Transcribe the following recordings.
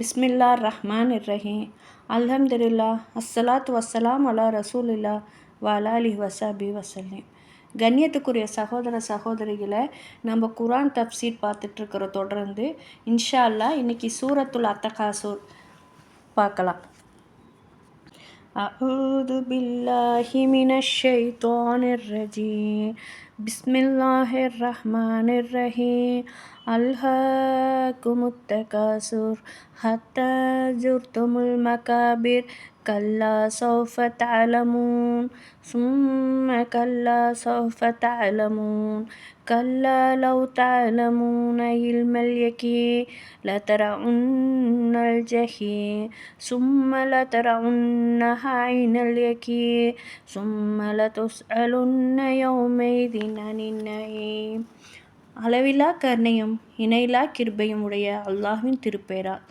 பிஸ்மில்லா ரஹ்மான் இர்ரஹீம் அல்ஹம்துலில்லா அஸ்ஸலாத்து வஸ்ஸலாம் அலா ரசூலில்லா வலாலி வசாபி வசல்லிம் கண்ணியத்துக்குரிய சகோதர சகோதரிகளை நம்ம குரான் தப்சீர் பார்த்துட்ருக்கிற தொடர்ந்து இன்ஷா அல்லாஹ் இன்னைக்கு சூரத்துல் அத்தகாசூர் பார்க்கலாம் أعوذ بالله من الشيطان الرجيم بسم اللہ الرحمن الرحیم الحاکم التکاثر حتی زرتم المکابر كلا سوف تعلمون ثم كلا سوف تعلمون كلا لو تعلمون علم اليقين لترون الجحيم ثم لترونها عين اليقين ثم لتسألن يومئذ عن النعيم அளவிலா கருணையும் இணையிலா கிருபையும் உடைய அல்லாஹ்வின் திருப்பெயரால்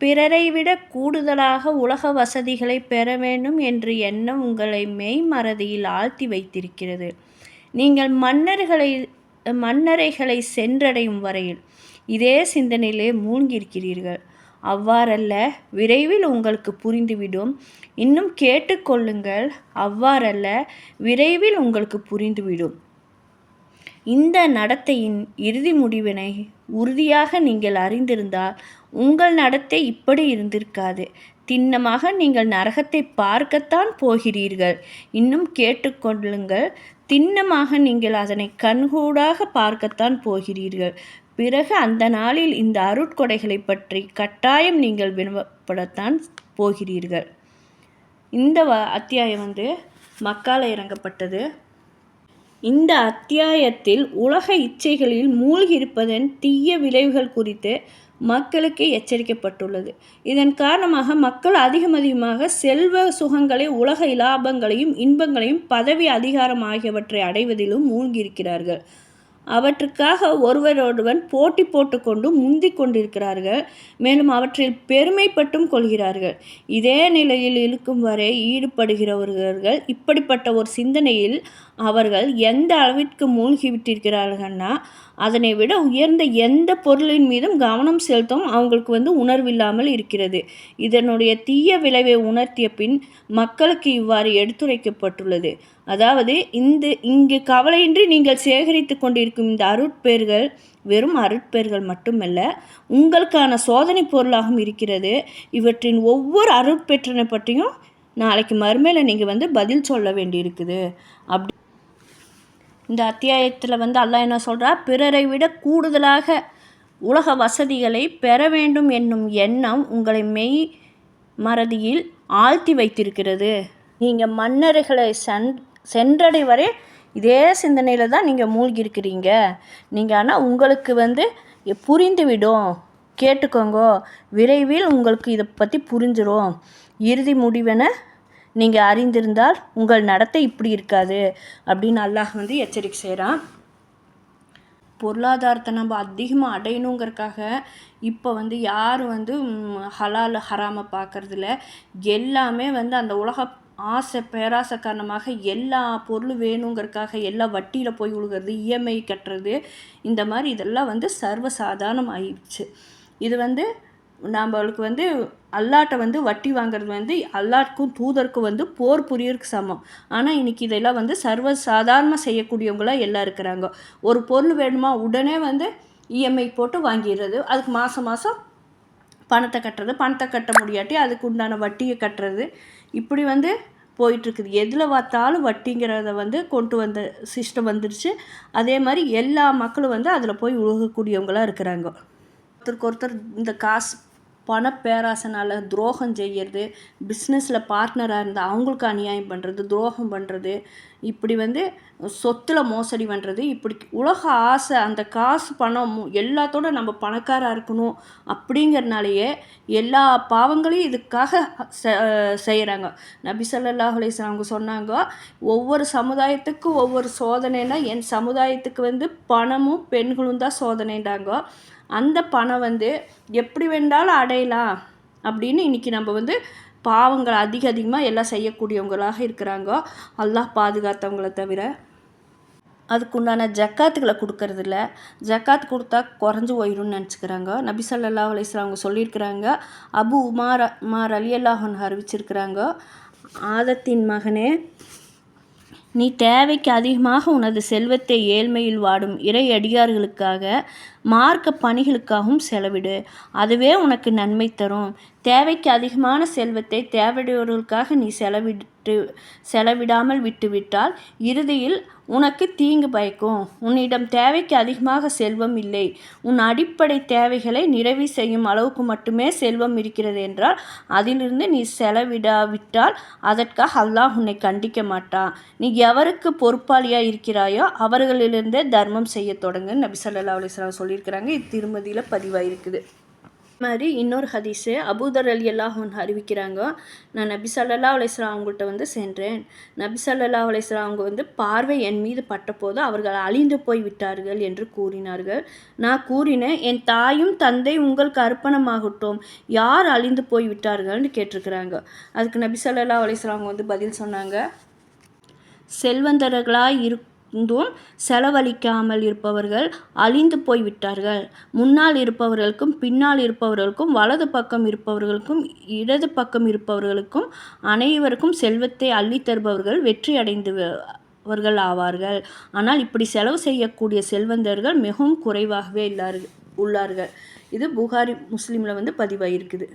பிறரை விட கூடுதலாக உலக வசதிகளை பெற வேண்டும் என்று எண்ணம் உங்களை மெய்மறதியில் ஆழ்த்தி வைத்திருக்கிறது. நீங்கள் மன்னர்களை மன்னரைகளை சென்றடையும் வரையில் இதே சிந்தனையிலே மூழ்கியிருக்கிறீர்கள். அவ்வாறல்ல விரைவில் உங்களுக்கு புரிந்துவிடும். இன்னும் கேட்டுக்கொள்ளுங்கள் அவ்வாறல்ல விரைவில் உங்களுக்கு புரிந்துவிடும். இந்த நடத்தையின் இறுதி முடிவினை உறுதியாக நீங்கள் அறிந்திருந்தால் உங்கள் நடத்தை இப்படி இருந்திருக்காது. திண்ணமாக நீங்கள் நரகத்தை பார்க்கத்தான் போகிறீர்கள். இன்னும் கேட்டுக்கொள்ளுங்கள். திண்ணமாக நீங்கள் அதனை கண்கூடாக பார்க்கத்தான் போகிறீர்கள். பிறகு அந்த நாளில் இந்த அருட்கொடைகளை பற்றி கட்டாயம் நீங்கள் விரும்பப்படத்தான் போகிறீர்கள். இந்த வ அத்தியாயம் வந்து மக்கால இறங்கப்பட்டது. இந்த அத்தியாயத்தில் உலக இச்சைகளில் மூழ்கியிருப்பதன் தீய விளைவுகள் குறித்து மக்களுக்கு எச்சரிக்கப்பட்டுள்ளது. இதன் காரணமாக மக்கள் அதிகம் அதிகமாக செல்வ சுகங்களை உலக இலாபங்களையும் இன்பங்களையும் பதவி அதிகாரம் ஆகியவற்றை அடைவதிலும் மூழ்கியிருக்கிறார்கள். அவற்றுக்காக ஒருவரோடுவன் போட்டி போட்டுக்கொண்டு முந்தி கொண்டிருக்கிறார்கள். மேலும் அவற்றில் பெருமைப்பட்டும் கொள்கிறார்கள். இதே நிலையில் இருக்கும் வரை ஈடுபடுகிறவர்கள் இப்படிப்பட்ட ஒரு சிந்தனையில் அவர்கள் எந்த அளவிற்கு மூழ்கிவிட்டிருக்கிறார்கள்னா அதனை விட உயர்ந்த எந்த பொருளின் மீதும் கவனம் செலுத்தவும் அவங்களுக்கு வந்து உணர்வில்லாமல் இருக்கிறது. இதனுடைய தீய விளைவை உணர்த்திய பின் மக்களுக்கு இவ்வாறு எடுத்துரைக்கப்பட்டுள்ளது. அதாவது இந்த இங்கு கவலையின்றி நீங்கள் சேகரித்து கொண்டிருக்கும் இந்த அருட்பேர்கள் வெறும் அருட்பேர்கள் மட்டுமல்ல உங்களுக்கான சோதனை பொருளாகவும் இருக்கிறது. இவற்றின் ஒவ்வொரு அருட்பெற்றனை பற்றியும் நாளைக்கு மறுமையில் நீங்கள் வந்து பதில் சொல்ல வேண்டியிருக்குது. அப்படி இந்த அத்தியாயத்தில் வந்து அல்லாஹ் என்ன சொல்கிறா பிறரை விட கூடுதலாக உலக வசதிகளை பெற வேண்டும் என்னும் எண்ணம் உங்களை மெய் மறதியில் ஆழ்த்தி வைத்திருக்கிறது. நீங்கள் மன்னர்களை சன் சென்றடை வரை இதே சிந்தனையில் தான் நீங்கள் மூழ்கியிருக்கிறீங்க. நீங்கள் ஆனால் உங்களுக்கு வந்து புரிந்துவிடும். கேட்டுக்கோங்க. விரைவில் உங்களுக்கு இதை பற்றி புரிஞ்சிடும் இறுதி முடிவென நீங்கள் அறிந்திருந்தால் உங்கள் நடத்தை இப்படி இருக்காது அப்படின்னு அல்லாஹ் வந்து எச்சரிக்கை செய்கிறான் பொருளாதாரத்தை நம்ம அதிகமாக அடையணுங்கிறக்காக இப்போ வந்து யாரும் வந்து ஹலால் ஹராமை பார்க்குறதில்ல. எல்லாமே வந்து அந்த உலக ஆசை பேராசை காரணமாக எல்லா பொருளும் வேணுங்கிறதுக்காக எல்லாம் வட்டியில் போய் விழுகிறது இஎம்ஐ கட்டுறது இந்த மாதிரி இதெல்லாம் வந்து சர்வசாதாரணம் ஆயிடுச்சு. இது வந்து நம்மளுக்கு வந்து அல்லாட்டை வந்து வட்டி வாங்குறது வந்து அல்லாட்க்கும் தூதருக்கும் வந்து போர் புரியறதுக்கு சமம். ஆனால் இன்றைக்கி இதெல்லாம் வந்து சர்வ சாதாரணமாக செய்யக்கூடியவங்களாக எல்லாம் இருக்கிறாங்க. ஒரு பொருள் வேணுமா உடனே வந்து இஎம்ஐ போட்டு வாங்கிடுறது. அதுக்கு மாதம் மாதம் பணத்தை கட்டுறது பணத்தை கட்ட முடியாட்டி அதுக்கு உண்டான வட்டியை கட்டுறது. இப்படி வந்து போயிட்டுருக்குது. எதில் பார்த்தாலும் வட்டிங்கிறத வந்து கொண்டு வந்த சிஸ்டம் வந்துடுச்சு அதே மாதிரி எல்லா மக்களும் வந்து அதில் போய் உழுகக்கூடியவங்களாக இருக்கிறாங்க. ஒருத்தருக்கு ஒருத்தர் இந்த காசு பண பேராசனால் துரோகம் செய்கிறது பிஸ்னஸில் பார்ட்னராக இருந்தால் அவங்களுக்கு அநியாயம் பண்ணுறது துரோகம் பண்ணுறது இப்படி வந்து சொத்தில் மோசடி பண்ணுறது இப்படி உலக ஆசை அந்த காசு பணம் எல்லாத்தோட நம்ம பணக்காராக இருக்கணும் அப்படிங்கிறனாலேயே எல்லா பாவங்களையும் இதுக்காக செய்கிறாங்க நபி சல்லாஹ் அலிஸ்லாம் அவங்க சொன்னாங்க ஒவ்வொரு சமுதாயத்துக்கும் ஒவ்வொரு சோதனைனா என் சமுதாயத்துக்கு வந்து பணமும் பெண்களும் தான் சோதனைண்டாங்க அந்த பணம் வந்து எப்படி வேண்டாலும் அடையலாம் அப்படின்னு இன்றைக்கி நம்ம வந்து பாவங்கள் அதிக அதிகமாக எல்லாம் செய்யக்கூடியவங்களாக இருக்கிறாங்க. அல்லாஹ் பாதுகாத்தவங்களை தவிர. அதுக்குண்டான ஜக்காத்துகளை கொடுக்கறதில்ல. ஜக்காத் கொடுத்தா குறைஞ்சி போயிடும்னு நினச்சிக்கிறாங்க. நபி ஸல்லல்லாஹு அலைஹி அவங்க சொல்லியிருக்கிறாங்க. அபு உமார் உமார் அலி அல்லாஹன் அறிவிச்சிருக்கிறாங்க. ஆதத்தின் மகனே நீ தேவைக்கு அதிகமாக உனது செல்வத்தை ஏழ்மையில் வாடும் இறை அடியார்களுக்காக மார்க்க பணிகளுக்காகவும் செலவிடு. அதுவே உனக்கு நன்மை தரும். தேவைக்கு அதிகமான செல்வத்தை தேவையுடையவர்களுக்காக நீ செலவிட்டு செலவிடாமல் விட்டுவிட்டால் இறுதியில் உனக்கு தீங்கு பயக்கும். உன்னிடம் தேவைக்கு அதிகமாக செல்வம் இல்லை. உன் அடிப்படை தேவைகளை நிறைவு செய்யும் அளவுக்கு மட்டுமே செல்வம் இருக்கிறது என்றால் அதிலிருந்து நீ செலவிடாவிட்டால் அதற்காக அல்லாஹ் உன்னை கண்டிக்க மாட்டான். நீ எவருக்கு பொறுப்பாளியாக இருக்கிறாயோ அவர்களிலிருந்தே தர்மம் செய்ய தொடங்கு. நபி ஸல்லல்லாஹு அலைஹி சொல்லி சொல்லியிருக்கிறாங்க. இது திருமதியில் பதிவாயிருக்குது மாதிரி இன்னொரு ஹதீஸு அபூதர் அலி அல்லாஹன் அறிவிக்கிறாங்க. நான் நபி சல்லா அலைஸ்லாம் அவங்கள்ட்ட வந்து சென்றேன். நபி சல்லா அலைஸ்லாம் அவங்க வந்து பார்வை என் மீது பட்டபோது அவர்கள் அழிந்து போய் விட்டார்கள் என்று கூறினார்கள். நான் கூறினேன் என் தாயும் தந்தை உங்களுக்கு அர்ப்பணமாகட்டும். யார் அழிந்து போய் விட்டார்கள்னு கேட்டிருக்கிறாங்க. அதுக்கு நபி சல்லா அலைஸ்லாம் அவங்க வந்து பதில் சொன்னாங்க. செல்வந்தர்களாக இருக்கும் இருந்தும் செலவழிக்காமல் இருப்பவர்கள் அழிந்து போய்விட்டார்கள். முன்னால் இருப்பவர்களுக்கும் பின்னால் இருப்பவர்களுக்கும் வலது பக்கம் இருப்பவர்களுக்கும் இடது பக்கம் இருப்பவர்களுக்கும் அனைவருக்கும் செல்வத்தை அள்ளி தருபவர்கள் வெற்றி அடைந்து அவர்கள் ஆவார்கள். ஆனால் இப்படி செலவு செய்யக்கூடிய செல்வந்தர்கள் மிகவும் குறைவாகவே இல்லார்கள் உள்ளார்கள். இது புகாரி முஸ்லீமில் வந்து பதிவாயிருக்குது.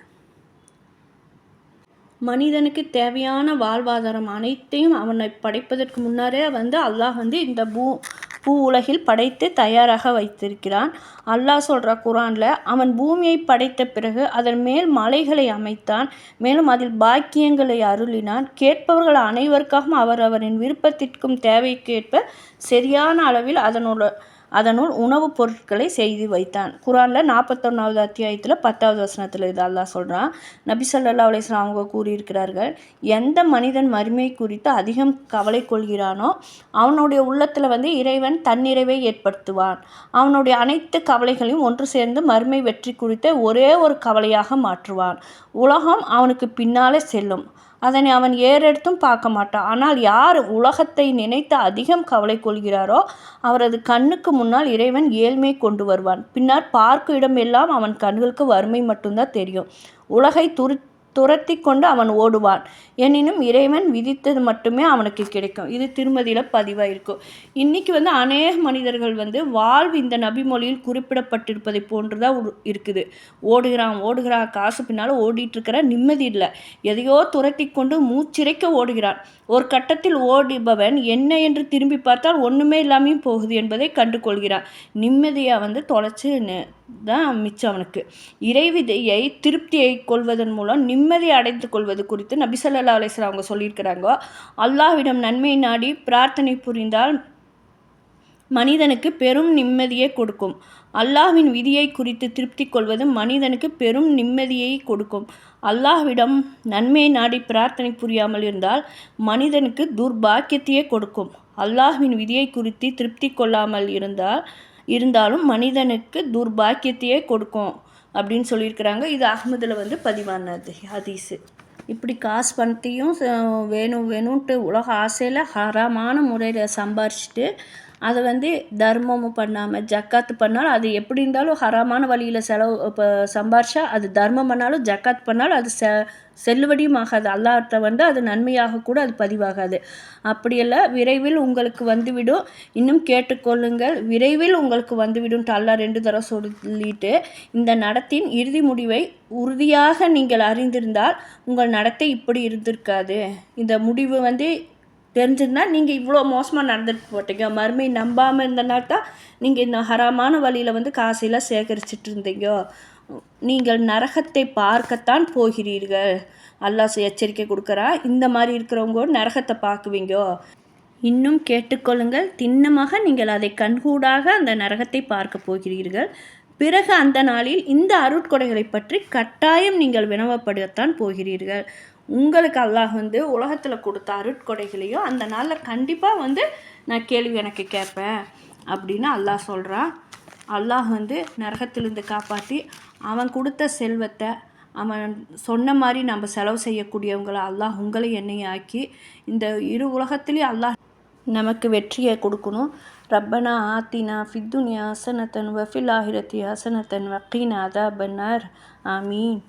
மனிதனுக்கு தேவையான வாழ்வாதாரம் அனைத்தையும் அவனை படைப்பதற்கு முன்னரே வந்து அல்லாஹ் வந்து இந்த பூ பூ உலகில் படைத்து தயாராக வைத்திருக்கிறான். அல்லாஹ் சொல்கிற குரானில் அவன் பூமியை படைத்த பிறகு அதன் மேல் மலைகளை அமைத்தான். மேலும் அதில் பாக்கியங்களை அருளினான். கேட்பவர்கள் அனைவருக்காகவும் அவர் அவரின் விருப்பத்திற்கும் தேவைக்கேற்ப சரியான அளவில் அதனோட அதனுள் உணவுப் பொருட்களை செய்து வைத்தான். குரானில் நாற்பத்தொன்னாவது அத்தியாயத்தில் பத்தாவது வசனத்தில் இது அல்லாஹ் சொல்கிறான் நபி சல்லா அலிஸ்லாம் அவங்க கூறியிருக்கிறார்கள் எந்த மனிதன் மறுமை குறித்து அதிகம் கவலை கொள்கிறானோ அவனுடைய உள்ளத்தில் வந்து இறைவன் தன்னிறைவை ஏற்படுத்துவான். அவனுடைய அனைத்து கவலைகளையும் ஒன்று சேர்ந்து மறுமை வெற்றி குறித்த ஒரே ஒரு கவலையாக மாற்றுவான். உலகம் அவனுக்கு பின்னாலே செல்லும். அதனை அவன் ஏறெடுத்தும் பார்க்க மாட்டான். ஆனால் யார் உலகத்தை நினைத்து அதிகம் கவலை கொள்கிறாரோ அவரது கண்ணுக்கு முன்னால் இறைவன் ஏழ்மை கொண்டு வருவான். பின்னர் பார்க்கும் இடமெல்லாம் அவன் கண்களுக்கு வறுமை மட்டும்தான் தெரியும். உலகை துரு துரத்தி கொண்டு அவன் ஓடுவான். எனினும் இறைவன் விதித்தது மட்டுமே அவனுக்கு கிடைக்கும். இது திருமதியில் பதிவாயிருக்கும் இன்றைக்கி வந்து அநேக மனிதர்கள் வந்து வாழ்வு இந்த நபிமொழியில் குறிப்பிடப்பட்டிருப்பதை போன்று தான் இருக்குது. ஓடுகிறான் ஓடுகிறான் காசு பின்னால் ஓடிட்டுருக்கிற நிம்மதி இல்லை. எதையோ துரத்தி கொண்டு மூச்சிறைக்க ஓடுகிறான். ஒரு கட்டத்தில் ஓடிபவன் என்ன என்று திரும்பி பார்த்தால் ஒன்றுமே இல்லாமையும் போகுது என்பதை கண்டு கொள்கிறான் நிம்மதியை வந்து தொலைச்சு தான் மிச்சம் அவனுக்கு. இறைவிதையை திருப்தியை கொள்வதன் மூலம் நிம்மதி அடைந்து கொள்வது குறித்து நபிசல்லா ஸல்லல்லாஹு அவங்க சொல்லியிருக்கிறாங்க. அல்லாஹ்விடம் நன்மை நாடி பிரார்த்தனை புரிந்தால் மனிதனுக்கு பெரும் நிம்மதியை கொடுக்கும். அல்லாஹ்வின் விதியை குறித்து திருப்தி கொள்வது மனிதனுக்கு பெரும் நிம்மதியை கொடுக்கும். அல்லாஹ்விடம் நன்மை நாடி பிரார்த்தனை புரியாமல் இருந்தால் மனிதனுக்கு துர்பாக்கியத்தையே கொடுக்கும். அல்லாஹ்வின் விதியை குறித்து திருப்தி கொள்ளாமல் இருந்தால் இருந்தாலும் மனிதனுக்கு துர்பாக்கியத்தையே கொடுக்கும் அப்படின்னு சொல்லியிருக்கிறாங்க. இது அகமதில் வந்து பதிவானது ஹதீஸு. இப்படி காசு பணத்தையும் ச- வேணும் வேணும்ன்ட்டு உலக ஆசையில் ஹராமான முறையில் சம்பாரிச்சிட்டு அதை வந்து தர்மமும் பண்ணாமல் ஜக்காத்து பண்ணாலும் அது எப்படி இருந்தாலும் ஹராமான வழியில் செலவு இப்போ சம்பாரிச்சா அது தர்மம் பண்ணாலும் ஜக்காத் பண்ணாலும் அது செ செல்லுபடியும் ஆகாது. அல்லாட்ட வந்து அது நன்மையாக கூட அது பதிவாகாது. அப்படியெல்லாம் விரைவில் உங்களுக்கு வந்துவிடும். இன்னும் கேட்டுக்கொள்ளுங்கள். விரைவில் உங்களுக்கு வந்துவிடும் டல்லா ரெண்டு தடவை சொல்லிட்டு இந்த நடத்தின் இறுதி முடிவை உறுதியாக நீங்கள் அறிந்திருந்தால் உங்கள் நடத்தை இப்படி இருந்திருக்காது. இந்த முடிவு வந்து தெரிஞ்சிருந்தா நீங்கள் இவ்வளோ மோசமாக நடந்துட்டு போட்டீங்க. மறுமை நம்பாமல் இருந்தனால தான் நீங்கள் இந்த ஹராமான வழியில் வந்து காசையெல்லாம் சேகரிச்சிட்டு இருந்தீங்க. நீங்கள் நரகத்தை பார்க்கத்தான் போகிறீர்கள். அல்லாஹ் எச்சரிக்கை கொடுக்குறா. இந்த மாதிரி இருக்கிறவங்க நரகத்தை பார்க்குவீங்க. இன்னும் கேட்டுக்கொள்ளுங்கள். திண்ணமாக நீங்கள் அதை கண்கூடாக அந்த நரகத்தை பார்க்க போகிறீர்கள். பிறகு அந்த நாளில் இந்த அருட்கொடைகளை பற்றி கட்டாயம் நீங்கள் வினவப்படுத்தான் போகிறீர்கள். உங்களுக்கு அல்லாஹ் வந்து உலகத்தில் கொடுத்த அருட்கொடைகளையும் அந்த நாளில் கண்டிப்பாக வந்து நான் கேள்வி எனக்கு கேட்பேன் அப்படின்னு அல்லாஹ் சொல்கிறான் அல்லாஹ் வந்து நரகத்திலிருந்து காப்பாற்றி அவன் கொடுத்த செல்வத்தை அவன் சொன்ன மாதிரி நம்ம செலவு செய்யக்கூடியவங்களை அல்லாஹ் உங்களை என்னையும் ஆக்கி இந்த இரு உலகத்துலேயும் அல்லாஹ் நமக்கு வெற்றியை கொடுக்கணும். ரப்பனா ஆத்தினா ஃபித்துனி ஹசனத்தன் வஃபில் ஆஹிரத்தி ஹசனத்தன் வக்கீன் அதா பன்னார் ஆமீன்.